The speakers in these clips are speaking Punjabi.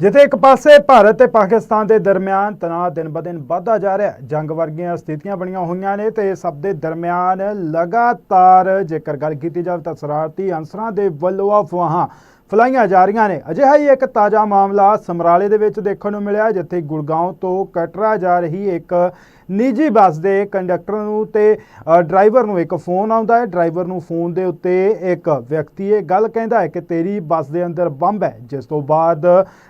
ਜਿੱਥੇ ਇੱਕ ਪਾਸੇ ਭਾਰਤ ਤੇ ਪਾਕਿਸਤਾਨ ਦੇ ਦਰਮਿਆਨ ਤਣਾਅ ਦਿਨ-ਬਦਿਨ ਵਧਦਾ ਜਾ ਰਿਹਾ ਹੈ। ਜੰਗ ਵਰਗੀਆਂ ਸਥਿਤੀਆਂ ਬਣੀਆਂ ਹੋਈਆਂ ਨੇ ਤੇ ਇਹ ਸਭ ਦੇ ਦਰਮਿਆਨ ਲਗਾਤਾਰ ਜੇਕਰ ਗੱਲ ਕੀਤੀ ਜਾਵੇ ਤਾਂ ਸ਼ਰਾਰਤੀ ਅਨਸਰਾਂ ਦੇ ਵੱਲੋਂ ਅਫਵਾਹਾਂ ਫਲਾਈਆਂ ਜਾ ਰਹੀਆਂ ਨੇ। ਅਜਿਹਾ ਹੀ ਇੱਕ ਤਾਜ਼ਾ ਮਾਮਲਾ ਸਮਰਾਲੇ ਦੇ ਵਿੱਚ ਦੇਖਣ ਨੂੰ ਮਿਲਿਆ ਜਿੱਥੇ ਗੁੜਗਾਉਂ ਤੋਂ ਕਟਰਾ ਜਾ ਰਹੀ ਇੱਕ ਨਿੱਜੀ ਬੱਸ ਦੇ ਕੰਡਕਟਰ ਨੂੰ ਤੇ ਡਰਾਈਵਰ ਨੂੰ ਇੱਕ ਫੋਨ ਆਉਂਦਾ ਹੈ। ਡਰਾਈਵਰ ਨੂੰ ਫੋਨ ਦੇ ਉੱਤੇ ਇੱਕ ਵਿਅਕਤੀ ਇਹ ਗੱਲ ਕਹਿੰਦਾ ਹੈ ਕਿ ਤੇਰੀ ਬੱਸ ਦੇ ਅੰਦਰ ਬੰਬ ਹੈ। ਜਿਸ ਤੋਂ ਬਾਅਦ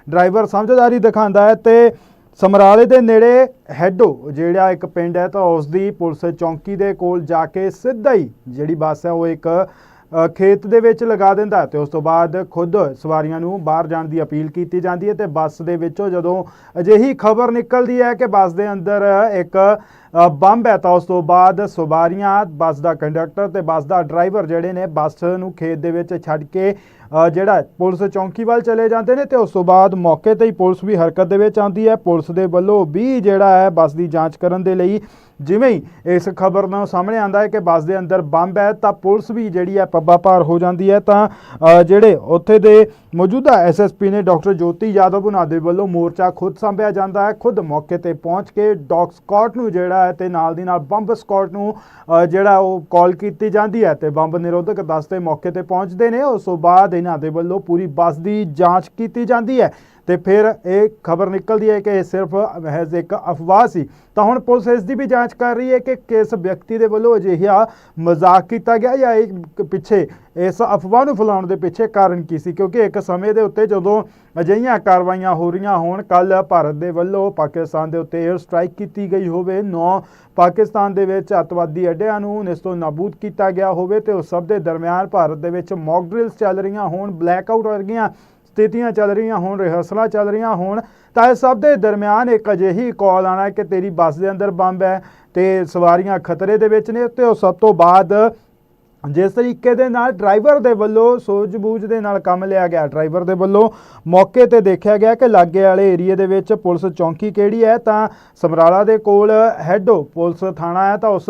ਡਰਾਈਵਰ ਸਮਝਦਾਰੀ ਦਿਖਾਉਂਦਾ ਹੈ ਤੇ ਸਮਰਾਲੇ ਦੇ ਨੇੜੇ ਹੈਡੋ ਜਿਹੜਾ ਇੱਕ ਪਿੰਡ ਹੈ ਤਾਂ ਉਸ ਦੀ ਪੁਲਿਸ ਚੌਂਕੀ ਦੇ ਕੋਲ ਜਾ ਕੇ ਸਿੱਧਾ ਹੀ ਜਿਹੜੀ ਬੱਸ ਹੈ ਉਹ ਇੱਕ ਖੇਤ ਦੇ ਵਿੱਚ ਲਗਾ ਦਿੰਦਾ ਹੈ ਤੇ ਉਸ ਤੋਂ ਬਾਅਦ ਖੁਦ ਸਵਾਰੀਆਂ ਨੂੰ ਬਾਹਰ ਜਾਣ ਦੀ ਅਪੀਲ ਕੀਤੀ ਜਾਂਦੀ ਹੈ ਤੇ ਬੱਸ ਦੇ ਵਿੱਚੋਂ ਜਦੋਂ ਅਜਿਹੀ ਖਬਰ ਨਿਕਲਦੀ ਹੈ ਕਿ ਬੱਸ ਦੇ ਅੰਦਰ ਇੱਕ ਬੰਬ ਹੈ ਤਾਂ ਉਸ ਤੋਂ ਬਾਅਦ ਸਵਾਰੀਆਂ, ਬੱਸ ਦਾ ਕੰਡਕਟਰ ਤੇ ਬੱਸ ਦਾ ਡਰਾਈਵਰ ਜਿਹੜੇ ਨੇ ਬੱਸ ਨੂੰ ਖੇਤ ਦੇ ਵਿੱਚ ਛੱਡ ਕੇ ਜਿਹੜਾ ਪੁਲਿਸ ਚੌਂਕੀ ਵੱਲ ਚਲੇ ਜਾਂਦੇ ਨੇ ਤੇ ਉਸ ਤੋਂ ਬਾਅਦ ਮੌਕੇ ਤੇ ਹੀ ਪੁਲਿਸ ਵੀ ਹਰਕਤ ਦੇ ਵਿੱਚ ਆਉਂਦੀ ਹੈ। ਪੁਲਿਸ ਦੇ ਵੱਲੋਂ ਵੀ ਜਿਹੜਾ ਹੈ ਬੱਸ ਦੀ ਜਾਂਚ ਕਰਨ ਦੇ ਲਈ ਜਿਵੇਂ ਹੀ ਇਸ ਖਬਰ ਨੂੰ ਸਾਹਮਣੇ ਆਂਦਾ ਹੈ ਕਿ ਬੱਸ ਦੇ ਅੰਦਰ ਬੰਬ ਹੈ ਤਾਂ ਪੁਲਿਸ ਵੀ ਜਿਹੜੀ ਹੈ ਪੱਬਾ ਭਾਰ ਹੋ ਜਾਂਦੀ ਹੈ ਤਾਂ ਜਿਹੜੇ ਉੱਥੇ ਦੇ ਮੌਜੂਦਾ ਐਸਐਸਪੀ ਨੇ ਡਾਕਟਰ ਜੋਤੀ ਯਾਦਵ ਉਹਨਾਂ ਦੇ ਵੱਲੋਂ ਮੋਰਚਾ ਖੁਦ ਸੰਭਿਆ ਜਾਂਦਾ ਹੈ। ਖੁਦ ਮੌਕੇ ਤੇ ਪਹੁੰਚ ਕੇ ਡੌਗ ਸਕਾਟ ਨੂੰ ਜਿਹੜਾ ਹੈ ਤੇ ਨਾਲ ਦੀ ਨਾਲ ਬੰਬ ਸਕਾਟ ਨੂੰ ਅ, ਜਿਹੜਾ ਉਹ ਕਾਲ ਕੀਤੀ ਜਾਂਦੀ ਹੈ ਤੇ ਬੰਬ ਨਿਰੋਧਕ ਦਸਤੇ ਮੌਕੇ ਤੇ ਪਹੁੰਚਦੇ ਨੇ। ਉਸ ਤੋਂ ਬਾਅਦ ਇਹਨਾਂ ਦੇ ਵੱਲੋਂ ਪੂਰੀ ਬੱਸ ਦੀ ਜਾਂਚ ਕੀਤੀ ਜਾਂਦੀ ਹੈ। ਤੇ ਫਿਰ ਇਹ ਖਬਰ ਨਿਕਲਦੀ ਹੈ ਕਿ ਇਹ ਸਿਰਫ ਮਹਿਜ਼ ਇੱਕ ਅਫਵਾਹ ਸੀ। ਤਾਂ ਹੁਣ ਪੁਲਿਸ ਇਸ ਦੀ ਵੀ ਜਾਂਚ ਕਰ ਰਹੀ ਹੈ ਕਿ ਕਿਸ ਵਿਅਕਤੀ ਦੇ ਵੱਲੋਂ ਅਜਿਹਾ ਮਜ਼ਾਕ ਕੀਤਾ ਗਿਆ ਜਾਂ ਇਹ ਪਿੱਛੇ ਇਸ ਅਫਵਾਹ ਨੂੰ ਫੈਲਾਉਣ ਦੇ ਪਿੱਛੇ ਕਾਰਨ ਕੀ ਸੀ? ਕਿਉਂਕਿ ਇੱਕ ਸਮੇਂ ਦੇ ਉੱਤੇ ਜਦੋਂ ਅਜਿਹੀਆਂ ਕਾਰਵਾਈਆਂ ਹੋ ਰਹੀਆਂ ਹੋਣ ਕੱਲ ਭਾਰਤ ਦੇ ਵੱਲੋਂ ਪਾਕਿਸਤਾਨ ਦੇ ਉੱਤੇ 에ਅਰ ਸਟ੍ਰਾਈਕ ਕੀਤੀ ਗਈ ਹੋਵੇ, ਨੌ ਪਾਕਿਸਤਾਨ ਦੇ ਵਿੱਚ ਅੱਤਵਾਦੀ ਅੱਡਿਆਂ ਨੂੰ ਨਿਸਤੋ ਨਾਬੂਦ ਕੀਤਾ ਗਿਆ ਹੋਵੇ ਤੇ ਉਸ ਸਭ ਦੇ ਦਰਮਿਆਨ ਭਾਰਤ ਦੇ ਵਿੱਚ ਮੌਕ ਡਰਿਲਸ ਚੱਲ ਰਹੀਆਂ ਹੋਣ ਬਲੈਕ ਆਊਟ ਵਰਗੀਆਂ ਸਥਿਤੀਆਂ ਚੱਲ ਰਹੀਆਂ ਹੋਣ, ਰਿਹਰਸਲਾਂ ਚੱਲ ਰਹੀਆਂ ਹੋਣ, ਤਾਂ ਇਹ ਸਭ ਦੇ ਦਰਮਿਆਨ ਇੱਕ ਅਜਿਹੀ ਕਾਲ ਆਣਾ ਕਿ ਤੇਰੀ ਬੱਸ ਦੇ ਅੰਦਰ ਬੰਬ ਹੈ ਤੇ ਸਵਾਰੀਆਂ ਖਤਰੇ ਦੇ ਵਿੱਚ ਨੇ ਤੇ ਉਹ ਸਭ ਤੋਂ ਬਾਅਦ ਜਿਸ ਤਰੀਕੇ ਦੇ ਨਾਲ ਡਰਾਈਵਰ ਦੇ ਵੱਲੋਂ ਸੂਝ-ਬੂਝ ਦੇ ਨਾਲ ਕੰਮ ਲਿਆ ਗਿਆ। ਡਰਾਈਵਰ ਦੇ ਵੱਲੋਂ ਮੌਕੇ ਤੇ ਦੇਖਿਆ ਗਿਆ ਕਿ ਲਾਗੇ ਵਾਲੇ ਏਰੀਏ ਦੇ ਵਿੱਚ ਪੁਲਿਸ ਚੌਂਕੀ ਕਿਹੜੀ ਹੈ, ਤਾਂ ਸਮਰਾਲਾ ਦੇ ਕੋਲ ਹੈਡੋ ਪੁਲਿਸ ਥਾਣਾ ਹੈ, ਤਾਂ ਉਸ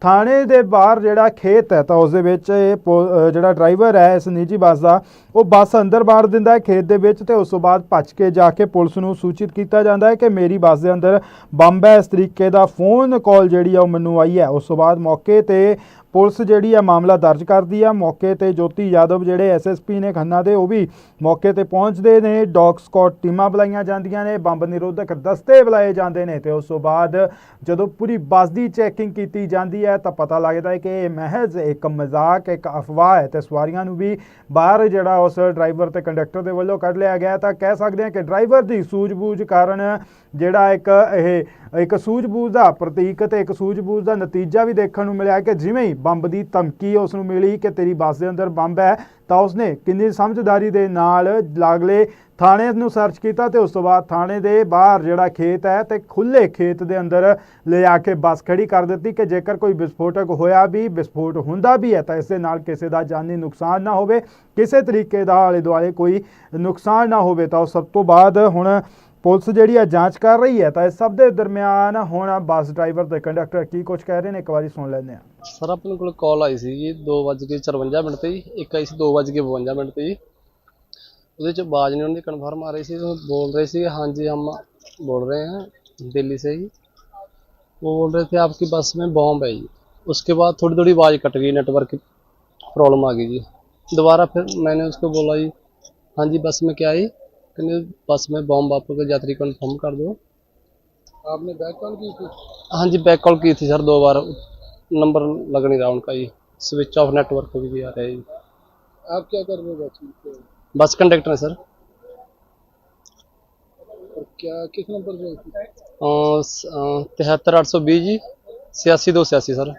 ਥਾਣੇ ਦੇ ਬਾਹਰ ਜਿਹੜਾ ਖੇਤ ਹੈ, ਤਾਂ ਉਸ ਦੇ ਵਿੱਚ ਇਹ ਪੁ- ਜਿਹੜਾ ਡਰਾਈਵਰ ਹੈ, ਇਸ ਨਿੱਜੀ ਬੱਸ ਦਾ, ਉਹ ਬੱਸ ਅੰਦਰ ਬਾੜ ਦਿੰਦਾ ਹੈ ਖੇਤ ਦੇ ਵਿੱਚ ਤੇ ਉਸ ਤੋਂ ਬਾਅਦ ਭੱਜ ਕੇ ਜਾ ਕੇ ਪੁਲਿਸ ਨੂੰ ਸੂਚਿਤ ਕੀਤਾ ਜਾਂਦਾ ਹੈ ਕਿ ਮੇਰੀ ਬੱਸ ਦੇ ਅੰਦਰ ਬੰਬ ਹੈ। ਇਸ ਤਰੀਕੇ ਦਾ ਫੋਨ ਕਾਲ ਜਿਹੜੀ ਆ, ਉਹ ਮੈਨੂੰ ਆਈ ਹੈ। ਉਸ ਤੋਂ ਬਾਅਦ ਮੌਕੇ ਤੇ ਪੁਲਿਸ ਜਿਹੜੀ ਆ ਮਾਮਲਾ ਦਰਜ ਕਰਦੀ ਆ। ਮੌਕੇ ਤੇ ਜੋਤੀ ਯਾਦਵ ਜਿਹੜੇ ਐਸਐਸਪੀ ਨੇ ਖੰਨਾ ਦੇ, ਉਹ ਵੀ ਮੌਕੇ ਤੇ ਪਹੁੰਚਦੇ ਨੇ। ਡੌਗ ਸਕਾਟ ਟੀਮਾਂ ਬੁਲਾਈਆਂ ਜਾਂਦੀਆਂ ਨੇ। ਬੰਬ ਨਿਰੋਧਕ ਦਸਤੇ ਬੁਲਾਏ ਜਾਂਦੇ ਨੇ ਤੇ ਉਸ ਤੋਂ ਬਾਅਦ ਜਦੋਂ ਪੂਰੀ ਬੱਸ ਦੀ ਚੈਕਿੰਗ ਕੀਤੀ ਜਾਂਦੀ ਹੈ ਤਾਂ ਪਤਾ ਲੱਗਦਾ ਹੈ ਕਿ ਇਹ ਮਹਿਜ਼ ਇੱਕ ਮਜ਼ਾਕ, ਇੱਕ ਅਫਵਾਹ ਹੈ ਤੇ ਸਵਾਰੀਆਂ ਨੂੰ ਵੀ ਬਾਹਰ ਜਿਹੜਾ ਉਸ ਡਰਾਈਵਰ ਤੇ ਕੰਡਕਟਰ ਦੇ ਵੱਲੋਂ ਕੱਢ ਲਿਆ ਗਿਆ ਤਾਂ ਕਹਿ ਸਕਦੇ ਹਾਂ ਕਿ ਡਰਾਈਵਰ ਦੀ ਸੂਝ-ਬੂਝ ਕਾਰਨ ਜਿਹੜਾ ਇੱਕ ਇਹ, ਇੱਕ ਸੂਝ-ਬੂਝ ਦਾ ਪ੍ਰਤੀਕ ਤੇ ਇੱਕ ਸੂਝ-ਬੂਝ ਦਾ ਨਤੀਜਾ ਵੀ ਦੇਖਣ ਨੂੰ ਮਿਲਿਆ ਕਿ ਜਿਵੇਂ ਹੀ ਬੰਬ ਦੀ ਧਮਕੀ ਉਸ ਨੂੰ ਮਿਲੀ ਕਿ ਤੇਰੀ ਬੱਸ ਦੇ ਅੰਦਰ ਬੰਬ ਹੈ, ਤਾਂ ਉਸਨੇ ਕਿੰਨੀ ਸਮਝਦਾਰੀ ਦੇ ਨਾਲ ਲਾਗਲੇ ਥਾਣੇ ਨੂੰ ਸਰਚ ਕੀਤਾ ਤੇ ਉਸ ਤੋਂ ਬਾਅਦ ਥਾਣੇ ਦੇ ਬਾਹਰ ਜਿਹੜਾ ਖੇਤ ਹੈ ਤੇ ਖੁੱਲੇ ਖੇਤ ਦੇ ਅੰਦਰ ਲਿਆ ਕੇ ਬੱਸ ਖੜੀ ਕਰ ਦਿੱਤੀ ਕਿ ਜੇਕਰ ਕੋਈ ਵਿਸਫੋਟਕ ਹੋਇਆ ਵੀ, ਵਿਸਫੋਟ ਹੁੰਦਾ ਵੀ ਹੈ ਤਾਂ ਇਸ ਦੇ ਨਾਲ ਕਿਸੇ ਦਾ ਜਾਨੀ ਨੁਕਸਾਨ ਨਾ ਹੋਵੇ। ਕਿਸੇ ਤਰੀਕੇ ਦਾ ਆਲੇ ਦੁਆਲੇ ਕੋਈ ਨੁਕਸਾਨ ਨਾ ਹੋਵੇ ਤਾਂ ਉਸ ਸਭ ਤੋਂ ਬਾਅਦ ਹੁਣ ਪੁਲਿਸ ਜਿਹੜੀ ਆ ਜਾਂਚ ਕਰ ਰਹੀ ਹੈ ਤਾਂ ਇਸ ਸਭ ਦੇ ਦਰਮਿਆਨ ਹੁਣ ਬੱਸ ਡਰਾਈਵਰ ਤੇ ਕੰਡਕਟਰ ਕੀ ਕੁਝ ਕਹਿ ਰਹੇ ਨੇ ਇੱਕ ਵਾਰੀ ਸੁਣ ਲੈਂਦੇ ਹਾਂ ਸਰ ਆਪਣੇ ਕੋਲ ਕਾਲ ਆਈ ਸੀ ਜੀ 2:54 ਮਿੰਟ ਤੇ ਜੀ ਇੱਕ ਆਈ ਸੀ 2:52 ਮਿੰਟ ਤੇ ਜੀ ਉਹਦੇ ਚ ਆਵਾਜ਼ ਨਹੀਂ ਉਹਨਾਂ ਦੀ ਕਨਫਰਮ ਆ ਰਹੀ ਸੀ ਉਹ बोल रहे थे हाँ जी हम बोल रहे हैं दिल्ली से ही वो बोल रहे थे आपकी बस में बॉम्ब है जी उसके बाद थोड़ी थोड़ी आवाज़ कट गई नेटवर्क की प्रॉब्लम आ गई जी दोबारा फिर मैंने उसको बोला जी हाँ जी बस में क्या है कहने बस में बॉम्ब आपको यात्री कन्फर्म कर दो। आपने बैक कॉल की थी? हाँ जी बैक कॉल की थी सर दो बार। नंबर लग नहीं रहा उनका जी स्विच ऑफ़ नेटवर्क भी आ रहा है जी आप क्या कर रहे हो बस कंडक्टर है सर। और क्या किस नंबर थी तिहत्तर आठ सौ बीस जी छियासी दो छियासी सर।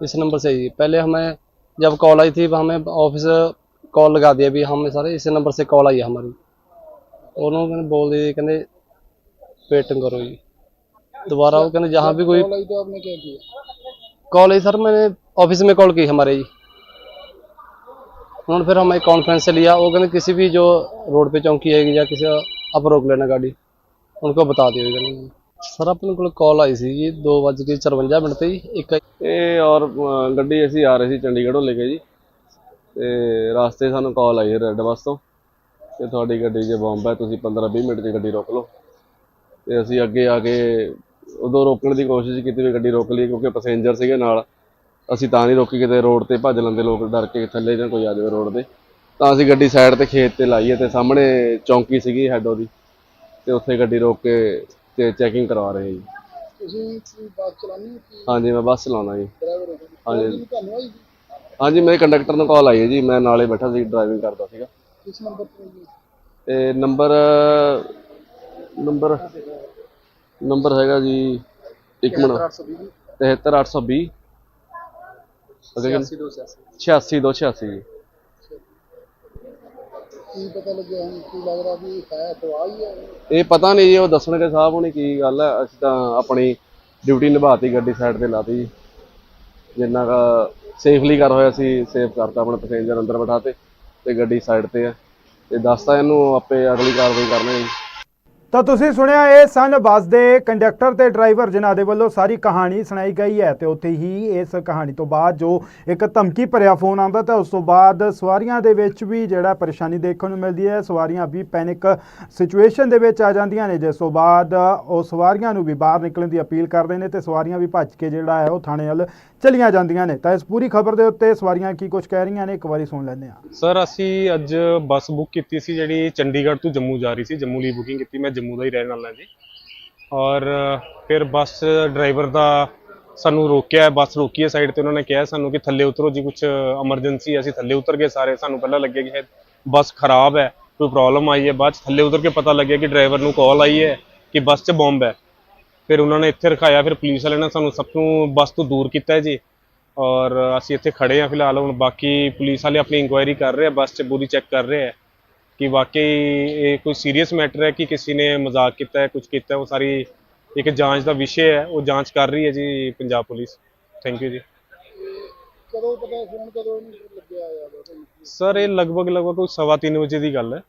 इस नंबर से ही। पहले हमें जब कॉल आई थी हमें ऑफ़िस कॉल लगा दिया भी हमें सर इस नंबर से कॉल आई है हमारी उन्होंने बोल दिया कहते वेटिंग करो जी दोबारा वो कहते जहाँ भी कोई कॉल आई तो आपने क्या किया कॉल आई सर मैंने ऑफिस में कॉल की हमारे जी उन्होंने फिर हमें कॉन्फ्रेंस से लिया वो कहते किसी भी जो रोड पे चौकी है या किसी आप रोक लेना गाड़ी उनको बता दियो कहते ਸਰ ਆਪਣੇ ਕੋਲ ਕਾਲ ਆਈ ਸੀ ਜੀ 2:54 ਮਿੰਟ ਤੇ ਜੀ ਇੱਕ ਇਹ ਔਰ ਅ, ਗੱਡੀ ਅਸੀਂ ਆ ਰਹੇ ਸੀ ਚੰਡੀਗੜ੍ਹੋਂ ਲੈ ਕੇ ਜੀ ਤੇ ਰਾਸਤੇ ਸਾਨੂੰ ਕਾਲ ਆਈ ਰੈੱਡ ਬੱਸ ਤੋਂ ਤੇ ਤੁਹਾਡੀ ਗੱਡੀ 'ਚ ਬੰਬ ਹੈ ਤੁਸੀਂ 15-20 ਮਿੰਟ 'ਚ ਗੱਡੀ ਰੋਕ ਲਓ। ਤੇ ਅਸੀਂ ਅੱਗੇ ਆ ਕੇ ਉਦੋਂ ਰੋਕਣ ਦੀ ਕੋਸ਼ਿਸ਼ ਕੀਤੀ ਵੀ ਗੱਡੀ ਰੋਕ ਲਈ ਕਿਉਂਕਿ ਪੈਸੇਂਜਰ ਸੀਗੇ ਨਾਲ। ਅਸੀਂ ਤਾਂ ਨਹੀਂ ਰੋਕੀ ਕਿਤੇ ਰੋਡ ਤੇ ਭੱਜ ਲੈਂਦੇ ਲੋਕ ਡਰ ਕੇ ਥੱਲੇ ਨਾ ਕੋਈ ਆ ਜਾਵੇ ਰੋਡ ਤੇ। ਤਾਂ ਅਸੀਂ ਗੱਡੀ ਸਾਈਡ ਤੇ ਖੇਤ ਤੇ ਲਾਈਏ ਤੇ ਸਾਹਮਣੇ ਚੌਂਕੀ ਸੀਗੀ ਹੈਡ ਉਹਦੀ। ਤੇ ਉੱਥੇ ਗੱਡੀ ਰੋਕ ਕੇ ਤੇ ਚੈਕਿੰਗ ਕਰਵਾ ਰਹੇ ਜੀ। ਤੁਸੀਂ ਕੀ ਬੱਸ ਚਲਾਉਂਦੇ ਹੋ ਕਿ ਹਾਂਜੀ ਮੈਂ ਬੱਸ ਚਲਾਉਂਦਾ ਜੀ। ਡਰਾਈਵਰ ਹੋ ਹਾਂਜੀ। ਤੁਹਾਨੂੰ ਆਈ ਹਾਂਜੀ ਮੇਰੇ ਕੰਡਕਟਰ ਨੂੰ ਕਾਲ ਆਈ ਹੈ ਜੀ। ਮੈਂ ਨਾਲੇ ਬੈਠਾ ਸੀ ਡਰਾਈਵਿੰਗ ਕਰਦਾ ਸੀਗਾ। ਕਿਸ ਨੰਬਰ ਤੇ ਨੰਬਰ ਨੰਬਰ ਨੰਬਰ ਹੈਗਾ ਜੀ ਇੱਕ ਮਿੰਟ। 820 73820 ਅਗਰ 86286 ਜੀ। ਕੀ ਪਤਾ ਲੱਗਿਆ ਹੁਣ ਕੀ ਲੱਗਦਾ ਵੀ ਹੈ ਖਵਾ ਹੀ ਹੈ। ਇਹ ਪਤਾ ਨਹੀਂ ਜੀ ਉਹ ਦੱਸਣਗੇ ਸਾਹਿਬ ਹੁਣੀ ਕੀ ਗੱਲ ਹੈ। ਅਸੀਂ ਤਾਂ ਆਪਣੀ ਡਿਊਟੀ ਨਿਭਾਤੀ ਗੱਡੀ ਸਾਈਡ ਤੇ ਲਾਤੀ ਜੀ। ਜਿੰਨਾ ਕਾ ਸੇਫਲੀ ਕਰ ਹੋਇਆ ਸੀ ਸੇਫ ਕਰਤਾ ਆਪਣੇ ਪੈਸੇਂਜਰ ਅੰਦਰ ਬਿਠਾਤੇ ਤੇ ਗੱਡੀ ਸਾਈਡ ਤੇ ਹੈ ਤੇ ਦੱਸਤਾ ਇਹਨੂੰ ਆਪੇ ਅਗਲੀ ਕਾਰਵਾਈ ਕਰਨਗੇ ਤਾਂ ਤੁਸੀਂ ਸੁਣਿਆ, ਇਹ ਸਨ ਬੱਸ ਦੇ ਕੰਡਕਟਰ ਤੇ ਡਰਾਈਵਰ, ਜਿਨ੍ਹਾਂ ਦੇ ਵੱਲੋਂ ਸਾਰੀ ਕਹਾਣੀ ਸੁਣਾਈ ਗਈ ਹੈ ਤੇ ਉੱਥੇ ਹੀ ਇਸ ਕਹਾਣੀ ਤੋਂ ਬਾਅਦ ਜੋ ਇੱਕ ਧਮਕੀ ਭਰਿਆ ਫੋਨ ਆਉਂਦਾ, ਤਾਂ ਉਸ ਤੋਂ ਬਾਅਦ ਸਵਾਰੀਆਂ ਦੇ ਵਿੱਚ ਵੀ ਜਿਹੜਾ ਪਰੇਸ਼ਾਨੀ ਦੇਖਣ ਨੂੰ ਮਿਲਦੀ ਹੈ। ਸਵਾਰੀਆਂ ਵੀ ਪੈਨਿਕ ਸਿਚੁਏਸ਼ਨ ਦੇ ਵਿੱਚ ਆ ਜਾਂਦੀਆਂ ਨੇ। ਜਿਸ ਤੋਂ ਬਾਅਦ ਉਹ ਸਵਾਰੀਆਂ ਨੂੰ ਵੀ ਬਾਹਰ ਨਿਕਲਣ ਦੀ ਅਪੀਲ ਕਰਦੇ ਨੇ ਤੇ ਸਵਾਰੀਆਂ ਵੀ ਭੱਜ ਕੇ ਜਿਹੜਾ ਹੈ, ਉਹ ਥਾਣੇ ਵੱਲ ਚਲੀਆਂ ਜਾਂਦੀਆਂ ਨੇ। ਤਾਂ ਇਸ ਪੂਰੀ ਖਬਰ ਦੇ ਉੱਤੇ ਸਵਾਰੀਆਂ ਕੀ ਕੁਝ ਕਹਿ ਰਹੀਆਂ ਨੇ, ਇੱਕ ਵਾਰੀ ਸੁਣ ਲੈਂਦੇ ਹਾਂ। ਸਰ, ਅਸੀਂ ਅੱਜ ਬੱਸ ਬੁੱਕ ਕੀਤੀ ਸੀ ਜਿਹੜੀ ਚੰਡੀਗੜ੍ਹ ਤੋਂ ਜੰਮੂ ਜਾ ਰਹੀ ਸੀ। ਜੰਮੂ ਲਈ ਬੁਕਿੰਗ ਕੀਤੀ, ਮੈਂ ਜੰਮੂ ਦਾ ਹੀ ਰਹਿਣ ਵਾਲਾ ਜੀ। ਔਰ ਫਿਰ ਬੱਸ ਡਰਾਈਵਰ ਦਾ ਸਾਨੂੰ ਰੋਕਿਆ, ਬੱਸ ਰੋਕੀ ਹੈ ਸਾਈਡ ਤੇ। ਉਹਨਾਂ ਨੇ ਕਿਹਾ ਸਾਨੂੰ ਕਿ ਥੱਲੇ ਉਤਰੋ ਜੀ ਕੁਝ ਐਮਰਜੈਂਸੀ ਅਸੀਂ ਥੱਲੇ ਉਤਰ ਗਏ ਸਾਰੇ। ਸਾਨੂੰ ਪਹਿਲਾਂ ਲੱਗਿਆ ਕਿ ਬੱਸ ਖਰਾਬ ਹੈ, ਕੋਈ ਪ੍ਰੋਬਲਮ ਆਈ ਹੈ। ਬਾਅਦ 'ਚ ਥੱਲੇ ਉਤਰ ਕੇ ਪਤਾ ਲੱਗਿਆ ਕਿ ਡਰਾਈਵਰ ਨੂੰ ਕਾਲ ਆਈ ਹੈ ਕਿ ਬੱਸ 'ਚ ਬੰਬ ਹੈ। ਫਿਰ ਉਹਨਾਂ ਨੇ ਇੱਥੇ ਰਖਾਇਆ ਫਿਰ ਪੁਲਿਸ ਵਾਲਿਆਂ ਨੇ ਸਾਨੂੰ ਸਭ ਨੂੰ ਬੱਸ ਤੋਂ ਦੂਰ ਕੀਤਾ ਜੀ। ਔਰ ਅਸੀਂ ਇੱਥੇ ਖੜੇ ਹਾਂ ਫਿਲਹਾਲ ਹੁਣ ਬਾਕੀ ਪੁਲਿਸ ਵਾਲੇ ਆਪਣੀ ਇਨਕੁਆਇਰੀ ਕਰ ਰਹੇ ਆ ਬੱਸ 'ਚ ਪੂਰੀ ਚੈੱਕ ਕਰ ਰਹੇ ਆ ਕਿ ਵਾਕਈ ਇਹ ਕੋਈ ਸੀਰੀਅਸ ਮੈਟਰ ਹੈ ਕਿ ਕਿਸੇ ਨੇ ਮਜ਼ਾਕ ਕੀਤਾ ਹੈ ਕੁਝ ਕੀਤਾ ਹੈ ਉਹ ਸਾਰੀ ਇੱਕ ਜਾਂਚ ਦਾ ਵਿਸ਼ੇ ਹੈ ਉਹ ਜਾਂਚ ਕਰ ਰਹੀ ਹੈ ਜੀ ਪੰਜਾਬ ਪੁਲਿਸ। ਥੈਂਕ ਯੂ ਜੀ। ਕਦੋਂ ਪਤਾ ਫੋਨ ਕਦੋਂ ਇਹਨੂੰ ਲੱਗਿਆ ਆ ਤੁਹਾਨੂੰ ਸਰ ਇਹ ਲਗਭਗ ਲਗਭਗ ਕੋਈ ਸਵਾ ਤਿੰਨ ਵਜੇ ਦੀ ਗੱਲ ਹੈ।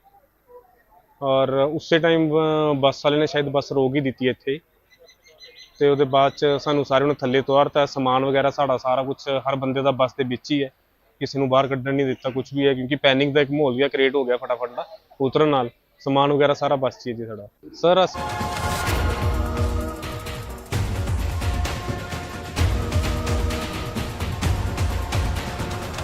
ਔਰ ਉਸੇ ਟਾਈਮ ਬੱਸ ਵਾਲੇ ਨੇ ਸ਼ਾਇਦ ਬੱਸ ਰੋਕ ਹੀ ਦਿੱਤੀ ਇੱਥੇ। ਤੇ ਉਹਦੇ ਬਾਅਦ ਚ ਸਾਨੂੰ ਸਾਰਿਆਂ ਨੂੰ ਥੱਲੇ ਤੋਰਤਾ, ਸਮਾਨ ਵਗੈਰਾ, ਸਾਡਾ ਸਾਰਾ ਕੁਝ ਹਰ ਬੰਦੇ ਦਾ ਬੱਸ ਦੇ ਵਿੱਚ ਹੀ ਹੈ। ਕਿਸੇ ਨੂੰ ਬਾਹਰ ਕੱਢਣ ਨਹੀਂ ਦਿੱਤਾ ਕੁਝ ਵੀ ਹੈ, ਕਿਉਂਕਿ ਪੈਨਿਕ ਦਾ ਇੱਕ ਮਾਹੌਲ ਜਿਹਾ ਕ੍ਰੀਏਟ ਹੋ ਗਿਆ ਫਟਾਫਟ ਦਾ, ਉਤਰਨ ਨਾਲ, ਸਮਾਨ ਵਗੈਰਾ ਸਾਰਾ ਬੱਸ 'ਚ ਹੀ ਹੈ ਜੀ ਸਾਡਾ। ਸਰ ਅਸੀਂ